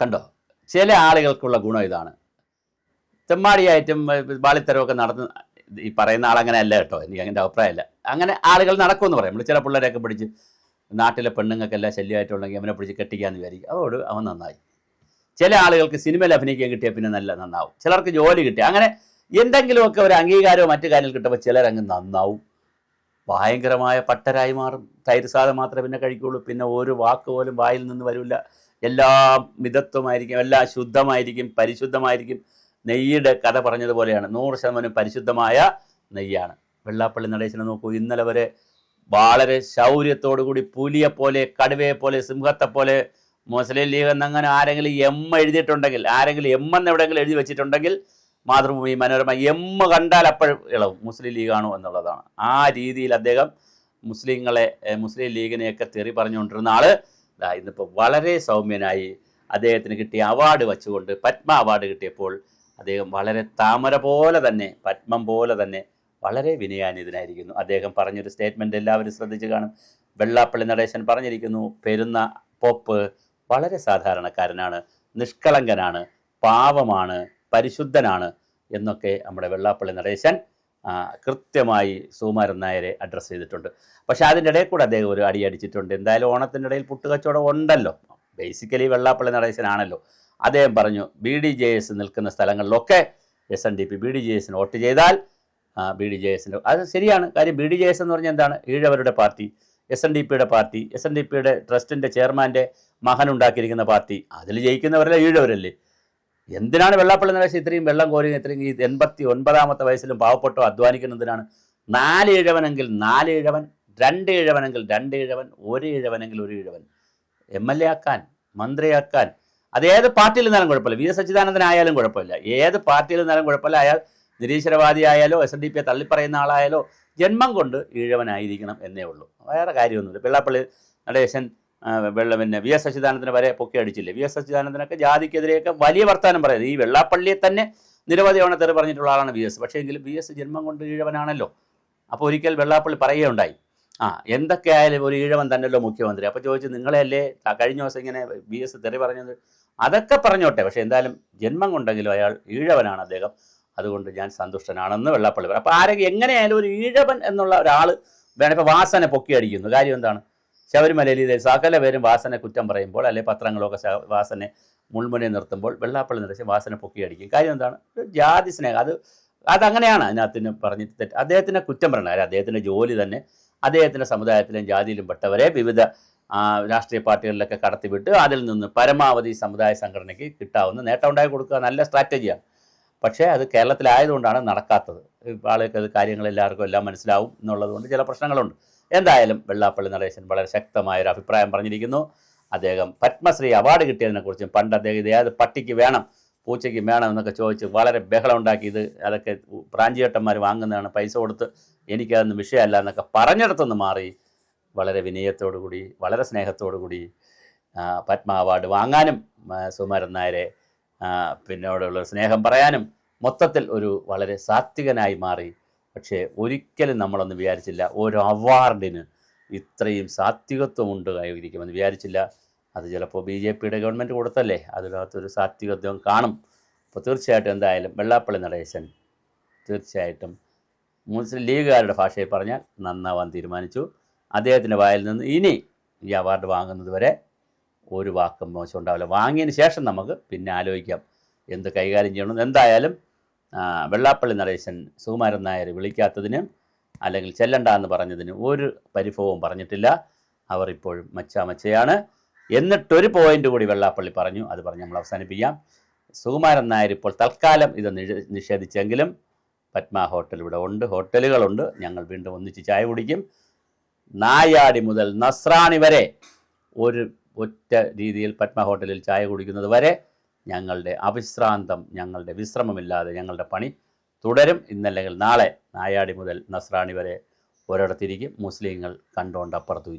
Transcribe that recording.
കണ്ടോ? ചില ആളുകൾക്കുള്ള ഗുണം ഇതാണ്. തെമ്മാടിയായിട്ടും ബാളിത്തരമൊക്കെ നടന്ന് ഈ പറയുന്ന ആളങ്ങനെ അല്ല കേട്ടോ എനിക്ക് അങ്ങനെ അഭിപ്രായമല്ല. അങ്ങനെ ആളുകൾ നടക്കുമെന്ന് പറയും. നമ്മൾ ചില പിള്ളേരെയൊക്കെ പിടിച്ച് നാട്ടിലെ പെണ്ണുങ്ങൾക്കെല്ലാം ശല്യമായിട്ടുണ്ടെങ്കിൽ അവനെ പിടിച്ച് കെട്ടിക്കാന്ന് വിചാരിക്കും. അതോട് അവൻ നന്നായി. ചില ആളുകൾക്ക് സിനിമയിൽ അഭിനയിക്കാൻ കിട്ടിയാൽ പിന്നെ നല്ല നന്നാവും. ചിലർക്ക് ജോലി കിട്ടി. അങ്ങനെ എന്തെങ്കിലുമൊക്കെ ഒരു അംഗീകാരമോ മറ്റു കാര്യങ്ങൾ കിട്ടുമ്പോൾ ചിലരങ്ങ് നന്നാവും. ഭയങ്കരമായ പട്ടരായി മാറും. തൈര് സാധനം മാത്രമേ പിന്നെ കഴിക്കുള്ളൂ. പിന്നെ ഒരു വാക്ക് പോലും വായിൽ നിന്ന് വരില്ല എല്ലാം മിതത്വമായിരിക്കും എല്ലാം ശുദ്ധമായിരിക്കും പരിശുദ്ധമായിരിക്കും. നെയ്യുടെ കഥ പറഞ്ഞതുപോലെയാണ്. നൂറ് ശതമാനം പരിശുദ്ധമായ നെയ്യാണ്. വെള്ളാപ്പള്ളി നടേശനെ നോക്കൂ. ഇന്നലെ വരെ വളരെ ശൗര്യത്തോടുകൂടി പുലിയെ പോലെ കടുവയെ പോലെ സിംഹത്തെ പോലെ മുസ്ലിം ലീഗ് എന്നങ്ങനെ ആരെങ്കിലും എം എഴുതിയിട്ടുണ്ടെങ്കിൽ ആരെങ്കിലും എം എന്ന് എവിടെയെങ്കിലും എഴുതി വെച്ചിട്ടുണ്ടെങ്കിൽ മാതൃഭൂമി മനോരമ എം കണ്ടാൽ അപ്പോഴും ഇളവും. മുസ്ലിം ലീഗാണോ എന്നുള്ളതാണ്. ആ രീതിയിൽ അദ്ദേഹം മുസ്ലിങ്ങളെ മുസ്ലിം ലീഗിനെയൊക്കെ തെറി പറഞ്ഞുകൊണ്ടിരുന്ന ആൾ ഇന്നിപ്പോൾ വളരെ സൗമ്യനായി അദ്ദേഹത്തിന് കിട്ടിയ അവാർഡ് വച്ചുകൊണ്ട് പത്മ അവാർഡ് കിട്ടിയപ്പോൾ അദ്ദേഹം വളരെ താമര പോലെ തന്നെ പത്മം പോലെ തന്നെ വളരെ വിനയാനിതനായിരിക്കുന്നു. അദ്ദേഹം പറഞ്ഞൊരു സ്റ്റേറ്റ്മെന്റ് എല്ലാവരും ശ്രദ്ധിച്ച് കാണും. വെള്ളാപ്പള്ളി നടേശൻ പറഞ്ഞിരിക്കുന്നു പെരുന്ന പോപ്പ് വളരെ സാധാരണക്കാരനാണ് നിഷ്കളങ്കനാണ് പാവമാണ് പരിശുദ്ധനാണ് എന്നൊക്കെ നമ്മുടെ വെള്ളാപ്പള്ളി നടേശൻ കൃത്യമായി സുകുമാരൻ നായരെ അഡ്രസ്സ് ചെയ്തിട്ടുണ്ട്. പക്ഷേ അതിന്റെ ഇടയിൽ കൂടെ അദ്ദേഹം ഒരു അടി അടിച്ചിട്ടുണ്ട്. എന്തായാലും ഓണത്തിന്റെ ഇടയിൽ പുട്ടുകച്ചവടം ഉണ്ടല്ലോ. ബേസിക്കലി വെള്ളാപ്പള്ളി നടേശനാണല്ലോ. അദ്ദേഹം പറഞ്ഞു ബി ഡി ജെ എസ് നിൽക്കുന്ന സ്ഥലങ്ങളിലൊക്കെ S N D P B D J എസിന് വോട്ട് ചെയ്താൽ ബി ഡി ജെ എസിന്റെ അത് ശരിയാണ്. കാര്യം ബി ഡി ജെ എസ് എന്ന് പറഞ്ഞാൽ എന്താണ്? ഈഴവരുടെ പാർട്ടി എസ് എൻ ഡി പിയുടെ പാർട്ടി എസ് എൻ ഡി പിയുടെ ട്രസ്റ്റിന്റെ ചെയർമാന്റെ മകൻ ഉണ്ടാക്കിയിരിക്കുന്ന പാർട്ടി. അതിൽ ജയിക്കുന്നവരല്ലേ ഈഴവരല്ലേ? എന്തിനാണ് വെള്ളാപ്പള്ളി നടേശൻ ഇത്രയും വെള്ളം കോരി ഇത്രയും ഈ എൺപത്തി ഒൻപതാമത്തെ വയസ്സിലും പാവപ്പെട്ടോ അധ്വാനിക്കുന്നതിനാണ് നാല് ഇഴവനെങ്കിൽ നാല് ഇഴവൻ രണ്ട് ഇഴവനെങ്കിൽ രണ്ട് ഇഴവൻ ഒരു ഇഴവനെങ്കിൽ ഒരു ഇഴവൻ. എം എൽ എ ആക്കാൻ മന്ത്രിയാക്കാൻ അത് ഏത് പാർട്ടിയിൽ നിന്നാലും കുഴപ്പമില്ല. വി എസ് സച്ചിദാനന്ദനായാലും കുഴപ്പമില്ല. ഏത് പാർട്ടിയിൽ നിന്നാലും കുഴപ്പമില്ല. അയാൾ നിരീശ്വരവാദി ആയാലോ എസ് എൻ ഡി പിയെ തള്ളിപ്പറയുന്ന ആളായാലോ ജന്മം കൊണ്ട് ഈഴവനായിരിക്കണം എന്നേ ഉള്ളൂ. വേറെ കാര്യമൊന്നുമില്ല. പിള്ളാപ്പള്ളി നടേശൻ വെള്ള പിന്നെ വി എസ് അച്യുതാനന്ദന് വരെ പൊക്കി അടിച്ചില്ല? വി എസ് അച്യുതാനന്ദനൊക്കെ ജാതിക്കെതിരെയൊക്കെ വലിയ വർത്താനം പറയുന്നത്. ഈ വെള്ളാപ്പള്ളിയെ തന്നെ നിരവധി തവണ തെറി പറഞ്ഞിട്ടുള്ള ആളാണ് വി എസ്. പക്ഷേ എങ്കിലും വി എസ് ജന്മം കൊണ്ട് ഈഴവനാണല്ലോ. അപ്പോൾ ഒരിക്കൽ വെള്ളാപ്പള്ളി പറയുകയുണ്ടായി. ആ എന്തൊക്കെ ആയാലും ഒരു ഈഴവൻ തന്നെയല്ലോ മുഖ്യമന്ത്രി. അപ്പോൾ ചോദിച്ചു നിങ്ങളെയല്ലേ കഴിഞ്ഞ ദിവസം ഇങ്ങനെ വി എസ് തെറി പറഞ്ഞത്? അതൊക്കെ പറഞ്ഞോട്ടെ. പക്ഷേ എന്തായാലും ജന്മം കൊണ്ടെങ്കിലും അയാൾ ഈഴവനാണ് അദ്ദേഹം. അതുകൊണ്ട് ഞാൻ സന്തുഷ്ടനാണെന്ന് വെള്ളാപ്പള്ളി പറയും അപ്പോൾ ആരെങ്കിലും എങ്ങനെയായാലും ഒരു ഈഴവൻ എന്നുള്ള ഒരാൾ വേണം. ഇപ്പോൾ വാസനെ പൊക്കി അടിക്കുന്നു. കാര്യം എന്താണ്? ശബരിമലയിൽ ഇത് സകല പേരും വാസന കുറ്റം പറയുമ്പോൾ അല്ലെങ്കിൽ പത്രങ്ങളൊക്കെ വാസനെ മുൾമുനെ നിർത്തുമ്പോൾ വെള്ളാപ്പള്ളി നിറച്ച് വാസന പൊക്കി അടിക്കും കാര്യം എന്താണ്? ജാതി സ്നേഹം. അത് അതങ്ങനെയാണ് അതിനകത്തിന് പറഞ്ഞ് തെറ്റ്. അദ്ദേഹത്തിനെ കുറ്റം പറയണം. അദ്ദേഹത്തിന്റെ ജോലി തന്നെ അദ്ദേഹത്തിന്റെ സമുദായത്തിലും ജാതിയിലും പെട്ടവരെ വിവിധ രാഷ്ട്രീയ പാർട്ടികളിലൊക്കെ കടത്തിവിട്ട് അതിൽ നിന്ന് പരമാവധി സമുദായ സംഘടനയ്ക്ക് കിട്ടാവുന്ന നേട്ടം ഉണ്ടാക്കി കൊടുക്കുക നല്ല സ്ട്രാറ്റജിയാണ്. പക്ഷേ അത് കേരളത്തിലായതുകൊണ്ടാണ് നടക്കാത്തത്. ആളുകൾക്ക് അത് കാര്യങ്ങൾ എല്ലാവർക്കും എല്ലാം മനസ്സിലാവും എന്നുള്ളതുകൊണ്ട് ചില പ്രശ്നങ്ങളുണ്ട്. എന്തായാലും വെള്ളാപ്പള്ളി നടേശൻ വളരെ ശക്തമായ ഒരു അഭിപ്രായം പറഞ്ഞിരിക്കുന്നു. അദ്ദേഹം പത്മശ്രീ അവാർഡ് കിട്ടിയതിനെക്കുറിച്ചും പണ്ട് അദ്ദേഹം ഇത് ഏത് പട്ടിക്ക് വേണം പൂച്ചയ്ക്ക് വേണം എന്നൊക്കെ ചോദിച്ച് വളരെ ബഹളം ഉണ്ടാക്കി ഇത് അതൊക്കെ പ്രാഞ്ചിയേട്ടന്മാർ വാങ്ങുന്നതാണ് പൈസ കൊടുത്ത് എനിക്കതൊന്നും വിഷയമല്ല എന്നൊക്കെ പറഞ്ഞിടത്തുനിന്ന് മാറി വളരെ വിനയത്തോടു കൂടി വളരെ സ്നേഹത്തോടു കൂടി പത്മ അവാർഡ് വാങ്ങാനും സുമരൻ നായരെ പിന്നോടുള്ള സ്നേഹം പറയാനും മൊത്തത്തിൽ ഒരു വളരെ സാത്വികനായി മാറി. പക്ഷേ ഒരിക്കലും നമ്മളൊന്നും വിചാരിച്ചില്ല ഒരു അവാർഡിന് ഇത്രയും സാത്വികത്വമുണ്ട് കൈവരിക്കുമെന്ന് വിചാരിച്ചില്ല. അത് ചിലപ്പോൾ ബി ജെ പിയുടെ ഗവൺമെന്റ് കൊടുത്തല്ലേ? അതിനകത്തൊരു സാത്വികത്വം കാണും. അപ്പോൾ തീർച്ചയായിട്ടും എന്തായാലും വെള്ളാപ്പള്ളി നടേശൻ തീർച്ചയായിട്ടും മുസ്ലിം ലീഗുകാരുടെ ഭാഷയിൽ പറഞ്ഞാൽ നന്നാവാൻ തീരുമാനിച്ചു. അദ്ദേഹത്തിന്റെ വായിൽ നിന്ന് ഇനി ഈ അവാർഡ് വാങ്ങുന്നത് വരെ ഒരു വാക്കും മോശം ഉണ്ടാവില്ല. വാങ്ങിയതിന് ശേഷം നമുക്ക് പിന്നെ ആലോചിക്കാം. എന്ത് കൈകാര്യം ചെയ്യണം എന്തായാലും വെള്ളാപ്പള്ളി നടേശൻ സുകുമാരൻ നായർ വിളിക്കാത്തതിന് അല്ലെങ്കിൽ ചെല്ലണ്ട എന്ന് പറഞ്ഞതിന് ഒരു പരിഭവവും പറഞ്ഞിട്ടില്ല. അവർ ഇപ്പോഴും മച്ചാ മച്ചയാണ് എന്നിട്ടൊരു പോയിന്റ് കൂടി വെള്ളാപ്പള്ളി പറഞ്ഞു. അത് പറഞ്ഞ് നമ്മൾ അവസാനിപ്പിക്കാം. സുകുമാരൻ നായർ ഇപ്പോൾ തൽക്കാലം ഇത് നിഷേ- നിഷേധിച്ചെങ്കിലും പത്മ ഹോട്ടൽ ഇവിടെ ഉണ്ട് ഹോട്ടലുകളുണ്ട്. ഞങ്ങൾ വീണ്ടും ഒന്നിച്ച് ചായ കുടിക്കും. നായാടി മുതൽ നസ്രാണി വരെ ഒരു ഒറ്റ രീതിയിൽ പത്മ ഹോട്ടലിൽ ചായ കുടിക്കുന്നത് വരെ ഞങ്ങളുടെ അവിശ്രാന്തം ഞങ്ങളുടെ വിശ്രമമില്ലാതെ ഞങ്ങളുടെ പണി തുടരും. ഇന്നല്ലെങ്കിൽ നാളെ നായാടി മുതൽ നസ്രാണി വരെ ഒരിടത്തിരിക്കും. മുസ്ലിങ്ങൾ കണ്ടുകൊണ്ട് അപ്പുറത്തു